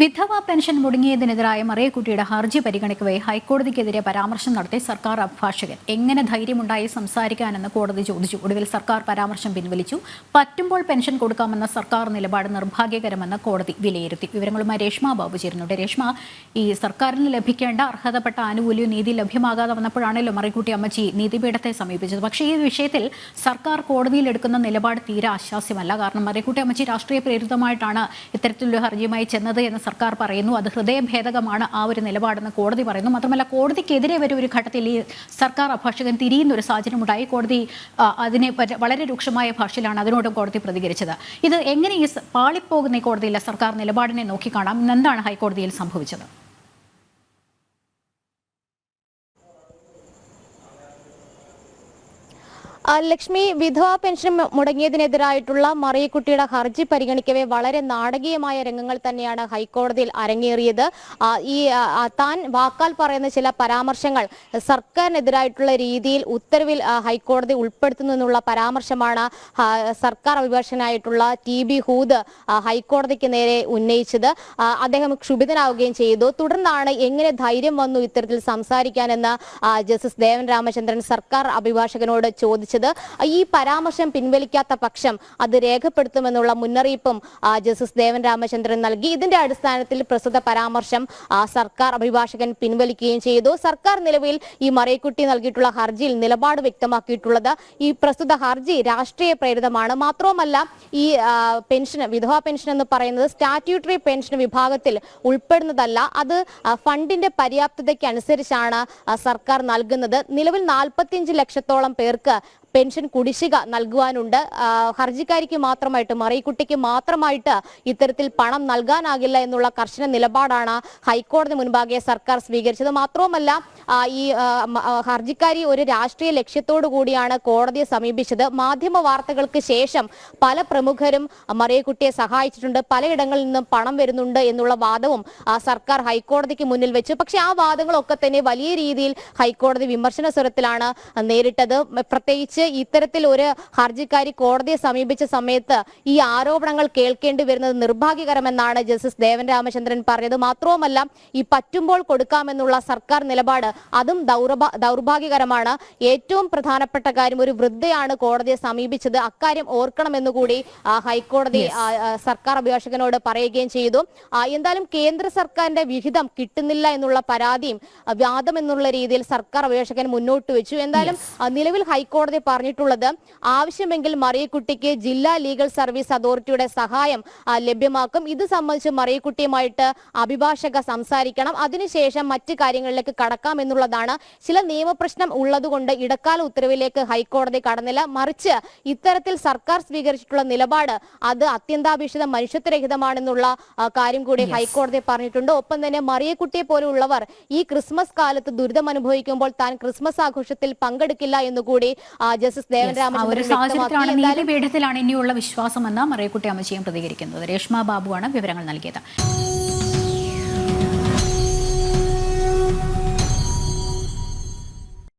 വിധവ പെൻഷൻ മുടങ്ങിയതിനെതിരായ മറിയക്കുട്ടിയുടെ ഹർജി പരിഗണിക്കവേ ഹൈക്കോടതിക്കെതിരെ പരാമർശം നടത്തി സർക്കാർ അഭിഭാഷകൻ. എങ്ങനെ ധൈര്യമുണ്ടായി സംസാരിക്കാനെന്ന് കോടതി ചോദിച്ചു. ഒടുവിൽ സർക്കാർ പരാമർശം പിൻവലിച്ചു. പറ്റുമ്പോൾ പെൻഷൻ കൊടുക്കാമെന്ന സർക്കാർ നിലപാട് നിർഭാഗ്യകരമെന്ന് കോടതി വിലയിരുത്തി. വിവരങ്ങളുമായി രേഷ്മ ബാബു ചേരുന്നുണ്ട്. രേഷ്മ ഈ സർക്കാരിന് ലഭിക്കേണ്ട അർഹതപ്പെട്ട ആനുകൂല്യവും നീതി ലഭ്യമാകാതെ വന്നപ്പോഴാണല്ലോ മറിയക്കുട്ടി അമ്മച്ചി നീതിപീഠത്തെ സമീപിച്ചത്. പക്ഷേ ഈ വിഷയത്തിൽ സർക്കാർ കോടതിയിൽ എടുക്കുന്ന നിലപാട് തീരെ ആശ്വാസ്യമല്ല. കാരണം മറിയക്കുട്ടി അമ്മച്ചി രാഷ്ട്രീയ പ്രേരിതമായിട്ടാണ് ഇത്തരത്തിലുള്ള ഹർജിയുമായി ചെന്നത് എന്ന് സർക്കാർ പറയുന്നു. അത് ഹൃദയഭേദകമാണ് ആ ഒരു നിലപാടെന്ന് കോടതി പറയുന്നു. മാത്രമല്ല കോടതിക്കെതിരെ വരെ ഒരു ഘട്ടത്തിൽ ഈ സർക്കാർ അഭാഷകൻ തിരിയുന്ന ഒരു സാഹചര്യം ഉണ്ടായി കോടതി അതിനെ വളരെ രൂക്ഷമായ ഭാഷയിലാണ് അതിനോടും കോടതി പ്രതികരിച്ചത്. ഇത് എങ്ങനെ ഈ പാളിപ്പോകുന്ന കോടതിയിലെ സർക്കാർ നിലപാടിനെ നോക്കിക്കാണാം? എന്താണ് ഹൈക്കോടതിയിൽ സംഭവിച്ചത്? ലക്ഷ്മി വിധവാ പെൻഷൻ മുടങ്ങിയതിനെതിരായിട്ടുള്ള മറിയക്കുട്ടിയുടെ ഹർജി പരിഗണിക്കവേ വളരെ നാടകീയമായ രംഗങ്ങൾ തന്നെയാണ് ഹൈക്കോടതിയിൽ അരങ്ങേറിയത്. ഈ താൻ വാക്കാൽ പറയുന്ന ചില പരാമർശങ്ങൾ സർക്കാരിനെതിരായിട്ടുള്ള രീതിയിൽ ഉത്തരവിൽ ഹൈക്കോടതി ഉൾപ്പെടുത്തുന്നു എന്നുള്ള പരാമർശമാണ് സർക്കാർ അഭിഭാഷകനായിട്ടുള്ള ടി ബി ഹൂദ് ഹൈക്കോടതിക്ക് നേരെ ഉന്നയിച്ചത്. അദ്ദേഹം ക്ഷുഭിതനാവുകയും ചെയ്തു. തുടർന്നാണ് എങ്ങനെ ധൈര്യം വന്നു ഇത്തരത്തിൽ സംസാരിക്കാനെന്ന് ജസ്റ്റിസ് ദേവൻ രാമചന്ദ്രൻ സർക്കാർ അഭിഭാഷകനോട് ചോദിച്ചത്. ഈ പരാമർശം പിൻവലിക്കാത്ത പക്ഷം അത് രേഖപ്പെടുത്തുമെന്നുള്ള മുന്നറിയിപ്പും ജസ്റ്റിസ് ദേവൻ രാമചന്ദ്രൻ നൽകി. ഇതിന്റെ അടിസ്ഥാനത്തിൽ പ്രസ്തുത പരാമർശം സർക്കാർ അഭിഭാഷകൻ പിൻവലിക്കുകയും ചെയ്തു. സർക്കാർ നിലവിൽ ഈ മറയക്കുട്ടി നൽകിയിട്ടുള്ള ഹർജിയിൽ നിലപാട് വ്യക്തമാക്കിയിട്ടുള്ളത്. ഈ പ്രസ്തുത ഹർജി രാഷ്ട്രീയ പ്രേരിതമാണ്. മാത്രവുമല്ല ഈ പെൻഷൻ വിധവാ പെൻഷൻ എന്ന് പറയുന്നത് സ്റ്റാറ്റ്യൂട്ടറി പെൻഷൻ വിഭാഗത്തിൽ ഉൾപ്പെടുന്നതല്ല. അത് ഫണ്ടിന്റെ പര്യാപ്തതയ്ക്ക് അനുസരിച്ചാണ് സർക്കാർ നൽകുന്നത്. നിലവിൽ നാൽപ്പത്തിയഞ്ച് ലക്ഷത്തോളം പേർക്ക് പെൻഷൻ കുടിശ്ശിക നൽകുവാനുണ്ട്. ഹർജിക്കാരിക്ക് മാത്രമായിട്ട് മറൈക്കുട്ടിക്ക് മാത്രമായിട്ട് ഇത്തരത്തിൽ പണം നൽകാനാകില്ല എന്നുള്ള കർശന നിലപാടാണ് ഹൈക്കോടതി മുൻപാകെ സർക്കാർ സ്വീകരിച്ചത്. മാത്രവുമല്ല ഈ ഹർജിക്കാരി ഒരു രാഷ്ട്രീയ ലക്ഷ്യത്തോടു കൂടിയാണ് കോടതിയെ സമീപിച്ചത്. മാധ്യമ വാർത്തകൾക്ക് ശേഷം പല പ്രമുഖരും മറിയക്കുട്ടിയെ സഹായിച്ചിട്ടുണ്ട്. പലയിടങ്ങളിൽ നിന്നും പണം വരുന്നുണ്ട് എന്നുള്ള വാദവും സർക്കാർ ഹൈക്കോടതിക്ക് മുന്നിൽ വെച്ചു. പക്ഷെ ആ വാദങ്ങളൊക്കെ തന്നെ വലിയ രീതിയിൽ ഹൈക്കോടതി വിമർശന സ്വരത്തിലാണ് നേരിട്ടത്. പ്രത്യേകിച്ച് ഇത്തരത്തിൽ ഒരു ഹർജിക്കാരി കോടതിയെ സമീപിച്ച സമയത്ത് ഈ ആരോപണങ്ങൾ കേൾക്കേണ്ടി വരുന്നത് നിർഭാഗ്യകരമെന്നാണ് ജസ്റ്റിസ് ദേവൻ രാമചന്ദ്രൻ പറഞ്ഞത്. മാത്രവുമല്ല ഈ പറ്റുമ്പോൾ കൊടുക്കാമെന്നുള്ള സർക്കാർ നിലപാട് അതും ദൗർഭ ദൗർഭാഗ്യകരമാണ്. ഏറ്റവും പ്രധാനപ്പെട്ട കാര്യം ഒരു വൃദ്ധയാണ് കോടതിയെ സമീപിച്ചത്. അക്കാര്യം ഓർക്കണമെന്നുകൂടി ഹൈക്കോടതി സർക്കാർ അഭിഭാഷകനോട് പറയുകയും ചെയ്തു. എന്തായാലും കേന്ദ്ര സർക്കാരിന്റെ വിഹിതം കിട്ടുന്നില്ല എന്നുള്ള പരാതിയും വാദം എന്നുള്ള രീതിയിൽ സർക്കാർ അഭിഭാഷകൻ മുന്നോട്ട് വെച്ചു. എന്തായാലും നിലവിൽ ഹൈക്കോടതി പറഞ്ഞിട്ടുള്ളത്. ആവശ്യമെങ്കിൽ മറിയക്കുട്ടിക്ക് ജില്ലാ ലീഗൽ സർവീസ് അതോറിറ്റിയുടെ സഹായം ലഭ്യമാക്കും. ഇത് സംബന്ധിച്ച് മറിയക്കുട്ടിയുമായിട്ട് അഭിഭാഷക സംസാരിക്കണം. അതിനുശേഷം മറ്റു കാര്യങ്ങളിലേക്ക് കടക്കാം എന്നുള്ളതാണ്. ചില നിയമപ്രശ്നം ഉള്ളതുകൊണ്ട് ഇടക്കാല ഉത്തരവിലേക്ക് ഹൈക്കോടതി കടന്നില്ല. മറിച്ച് ഇത്തരത്തിൽ സർക്കാർ സ്വീകരിച്ചിട്ടുള്ള നിലപാട് അത് അത്യന്താപേക്ഷിത മനുഷ്യത്വരഹിതമാണെന്നുള്ള കാര്യം കൂടി ഹൈക്കോടതി പറഞ്ഞിട്ടുണ്ട്. ഒപ്പം തന്നെ മറിയക്കുട്ടിയെ പോലുള്ളവർ ഈ ക്രിസ്മസ് കാലത്ത് ദുരിതം അനുഭവിക്കുമ്പോൾ താൻ ക്രിസ്മസ് ആഘോഷത്തിൽ പങ്കെടുക്കില്ല എന്നുകൂടി ജസ്റ്റിസ് ദേവൻ രാമചന്ദ്രൻ നീതിപീഠത്തിലാണ് ഇനിയുള്ള വിശ്വാസമെന്ന് മറിയക്കുട്ടി അമ്മച്ചിയും പ്രതികരിക്കുന്നത്. രേഷ്മ ബാബുവാണ് വിവരങ്ങൾ നൽകിയത്.